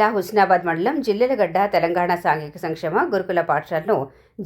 జిల్లా హుస్నాబాద్ మండలం జిల్లెలగడ్డ తెలంగాణ సాంఘిక సంక్షేమ గురుకుల పాఠశాలను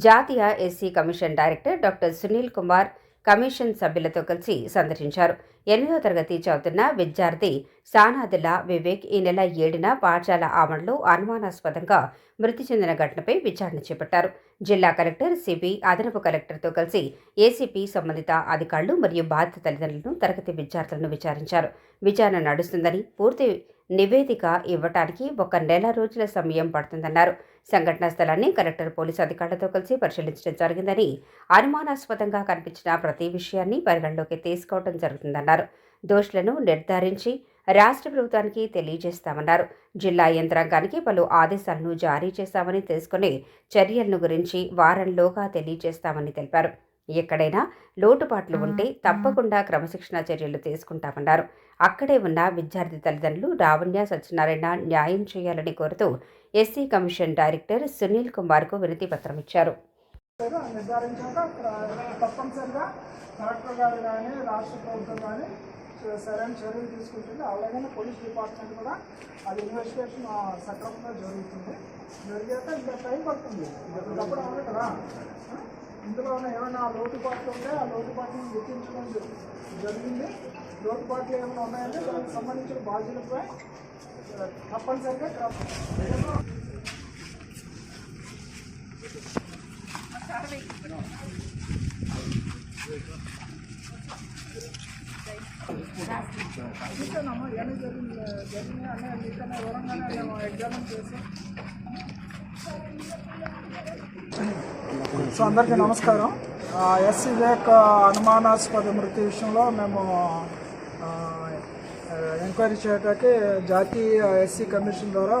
జాతీయ SC commission director doctor Sunil Kumar commission సభ్యులతో కలిసి సందర్శించారు. ఎనిమిదో తరగతి చదువుతున్న విద్యార్థి సానాదుల వివేక్ ఈ నెల ఏడున పాఠశాల ఆవరణలో అనుమానాస్పదంగా మృతి చెందిన ఘటనపై విచారణ చేపట్టారు. జిల్లా కలెక్టర్ సిబి అదనపు కలెక్టర్తో కలిసి ఏసీపీ సంబంధిత అధికారులు మరియు బాధిత తల్లిదండ్రులను తరగతి విద్యార్థులను విచారించారు. విచారణ నడుస్తుందని పూర్తి నివేదిక ఇవ్వటానికి ఒక నెల రోజుల సమయం పడుతుందన్నారు. సంఘటనా స్థలాన్ని కలెక్టర్ పోలీసు అధికారులతో కలిసి పరిశీలించడం జరిగిందని అనుమానాస్పదంగా కనిపించిన ప్రతి విషయాన్ని పరిగణలోకి తీసుకోవడం జరుగుతుందన్నారు. దోషులను నిర్ధారించి రాష్ట్ర ప్రభుత్వానికి తెలియజేస్తామన్నారు. జిల్లా యంత్రాంగానికి పలు ఆదేశాలను జారీ చేశామని తెలుసుకుని చర్యలను గురించి వారంలోగా తెలియజేస్తామని తెలిపారు. ఎక్కడైనా లోటుపాట్లు ఉంటే తప్పకుండా క్రమశిక్షణ చర్యలు తీసుకుంటామన్నారు. అక్కడే ఉన్న విద్యార్థి తల్లిదండ్రులు రావణ్య సత్యనారాయణ న్యాయం చేయాలని కోరుతూ ఎస్సీ కమిషన్ డైరెక్టర్ సునీల్ కుమార్కు వినతి పత్రం ఇచ్చారు. లేదా నిర్ధారించాక ప్ర- తప్పనిసరిగా కలెక్టర్ గారు కానీ రాష్ట్ర ప్రభుత్వం కానీ చ- సరైన చర్యలు తీసుకుంటుంది. అలాగే పోలీస్ డిపార్ట్మెంట్ కూడా అది ఇన్వెస్టిగేషన్ సక్రమంగా జరుగుతుంది. జరిగాక ఇంకా టైం పడుతుంది. కదా? ఇందులో ఏమైనా లోటుపాట్లు ఉంటే ఆ లోటుపాట్లను గుర్తించడం జరిగింది. లోటుపాట్లు ఏమైనా ఉన్నాయంటే దానికి సంబంధించిన బాధ్యులపై తప్పనిసరిగా క్రమ- చూసానమ్మా ఇవన్నీ జరిగింది జరిగినాయి అనే మీకన్నా వివరంగానే మేము ఎగ్జామిన్ చేసాం సో అందరికీ నమస్కారం. ఎస్ వివేక్ అనుమానాస్పద మృతి విషయంలో మేము ఎంక్వైరీ చేయడానికి జాతీయ ఎస్సీ కమిషన్ ద్వారా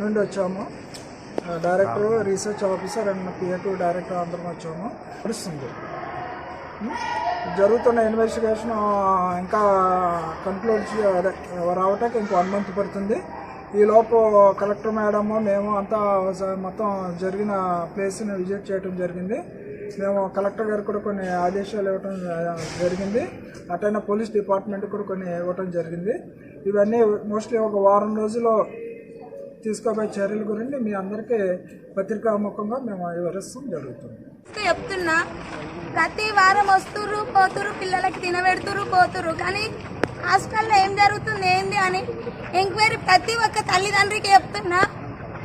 నుండి వచ్చాము. Director research officer and P A to director అందరం వచ్చాము. నడుస్తుంది జరుగుతున్న ఇన్వెస్టిగేషన్ ఇంకా కంక్లూడ్ అదే రావటానికి ఇంకో వన్ మంత్ పడుతుంది. ఈలోపు కలెక్టర్ మేడము మేము అంతా మొత్తం జరిగిన ప్లేస్ని విజిట్ చేయడం జరిగింది. మేము కలెక్టర్ గారికి కూడా కొన్ని ఆదేశాలు ఇవ్వటం జరిగింది. అటైనా పోలీస్ డిపార్ట్మెంట్ కూడా కొన్ని ఇవ్వటం జరిగింది. ఇవన్నీ మోస్ట్లీ ఒక వారం రోజుల్లో తీసుకోబోయే చర్యల గురించి మీ అందరికీ పత్రికాముఖంగా మేము వివరిస్తాం జరుగుతుంది. చెప్తున్నా ప్రతి వారం వస్తుర్రు పోతురు పిల్లలకి తినబెడుతురు పోతురు కానీ హాస్టల్లో ఏం జరుగుతుంది ఏంది అని ఎంక్వైరీ ప్రతి ఒక్క తల్లిదండ్రికి చెప్తున్నా.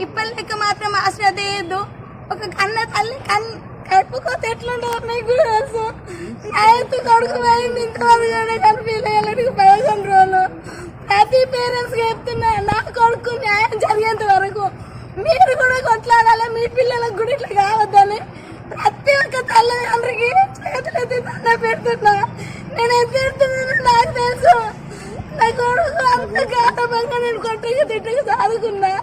ఇప్పటికి మాత్రం ఆశ్రద్ధ చేయొద్దు ఒక కన్న తల్లి కన్ కడుపుకోతే ఎట్లుంటుందో మీకు కూడా తెలుసు? న్యాయత్తు కొడుకు పోయింది ఇంతవరకు కూడా కనిపించలేదు పదకొండు రోజులు ప్రతి పేరెంట్స్కి చెప్తున్నా నా కొడుకు న్యాయం జరిగేంత వరకు మీరు కూడా కొట్లాడాలి మీ పిల్లలకు కూడా ఇట్లా కావద్దని. ప్రతి ఒక్క తల్లిదండ్రికి చేతులెత్తి దండ పెడుతున్నా. నేను ఎంత పెడుతున్నాను నాకు తెలుసు. నా కొడుకు అంత గాఢంగా నేను కొట్టగా తిట్టగా సాదుకున్నా.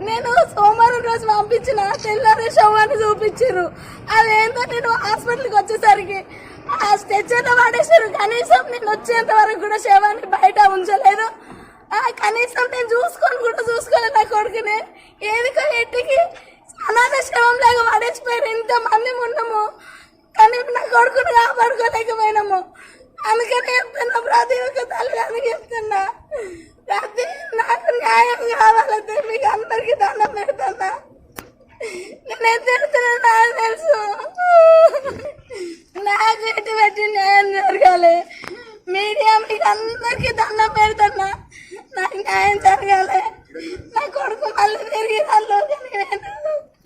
నేను సోమవారం రోజు పంపించిన తెల్లారి శవాన్ని చూపించారు అదేంటో నేను హాస్పిటల్కి వచ్చేసరికి ఆ స్ట్రెచ్చర్లో పడేసారు కనీసం నేను వచ్చేంత వరకు కూడా శవాన్ని బయట ఉంచలేదు. ఆ, కనీసం నేను చూసుకొని కూడా చూసుకోలేదు నా కొడుకుని. ఏదికో ఎట్టికి? అనాథ శవం లాగా పడేసిపోయారు ఇంత మంది ఉన్నాము. కానీ నా కొడుకుని కాపాడుకోలేకపోయినాము. అందుకని చెప్తున్నా ప్రతి ఒక్క తల్లిదండ్రులు చెప్తున్నా. ప్రతి నాకు న్యాయం కావాలంటే మీకు అందరికీ దండం పెడుతున్నా. నేను ఎంత నాకు తెలుసు. నాకు ఎటు పెట్టి న్యాయం జరగాలి? మీడియా మీకు అందరికీ దండం పెడుతున్నా. నాకు న్యాయం జరగాలి నా కొడుకు మళ్ళీ తిరిగి దానిలోకి నేను